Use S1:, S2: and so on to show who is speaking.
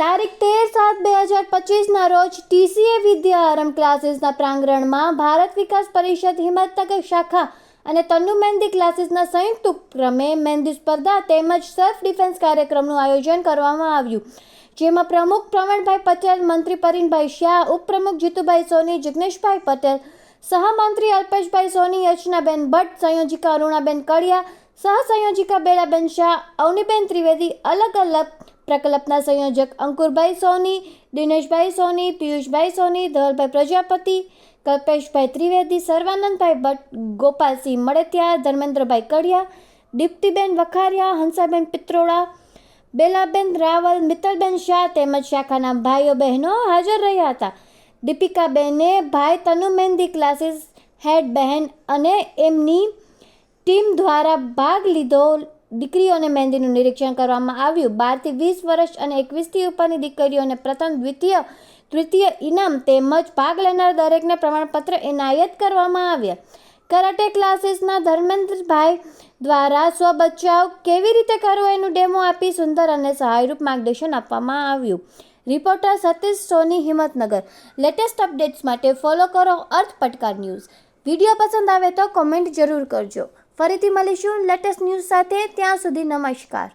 S1: તારીખ તેર સાત બે હજાર પચીસના રોજ ટીસીએ વિદ્યા આરંભ ક્લાસીસના પ્રાંગણમાં ભારત વિકાસ પરિષદ હિંમતનગર શાખા અને તન્નુ મહેંદી ક્લાસીસના સંયુક્ત ઉપક્રમે મહેંદી સ્પર્ધા તેમજ સેલ્ફ ડિફેન્સ કાર્યક્રમનું આયોજન કરવામાં આવ્યું. જેમાં પ્રમુખ પ્રવીણભાઈ પટેલ, મંત્રી પરીનભાઈ શાહ, ઉપપ્રમુખ જીતુભાઈ સોની, જિગ્નેશભાઈ પટેલ, સહમંત્રી અલ્પેશભાઈ સોની, યચનાબેન ભટ્ટ, સંયોજિકા અરુણાબેન કડિયા, સહસંયોજિકા બેલાબેન શાહ, અવનીબેન ત્રિવેદી અલગ અલગ પ્રકલ્પના સંયોજક અંકુરભાઈ સોની, દિનેશભાઈ સોની, પિયુષભાઈ સોની, ધવલભાઈ પ્રજાપતિ, કલ્પેશભાઈ ત્રિવેદી, સર્વાનંદભાઈ ભટ્ટ, ગોપાલસિંહ મળેતિયા ધર્મેન્દ્રભાઈ કડિયા દીપ્તિબેન વખારિયા, હંસાબેન પિત્રોડા, બેલાબેન રાવલ, મિત્તલબેન શાહ તેમજ શાખાના ભાઈઓ બહેનો હાજર રહ્યા હતા. દીપિકાબેને ભાઈ તનુ મહેંદી ક્લાસીસ હેડ બહેન અને એમની ટીમ દ્વારા ભાગ લીધો દીકરીઓને મહેંદીનું નિરીક્ષણ કરવામાં આવ્યું. બારથી વીસ વર્ષ અને એકવીસથી ઉપરની દીકરીઓને પ્રથમ, દ્વિતીય, તૃતીય ઇનામ તેમજ ભાગ લેનાર દરેકને પ્રમાણપત્ર એનાયત કરવામાં આવ્યા. કરાટે ક્લાસીસના ધર્મેન્દ્રભાઈ દ્વારા સ્વ બચાવ કેવી રીતે કરવો એનું ડેમો આપી સુંદર અને સહાયરૂપ માર્ગદર્શન આપવામાં આવ્યું. Reporter Satish Soni, Himmatnagar. Latest updates માટે ફોલો કરો અર્થ પડકાર ન્યૂઝ. વીડિયો પસંદ આવે તો કોમેન્ટ જરૂર કરજો. ફરીથી મળીશું લેટેસ્ટ ન્યૂઝ સાથે. ત્યાં સુધી નમસ્કાર.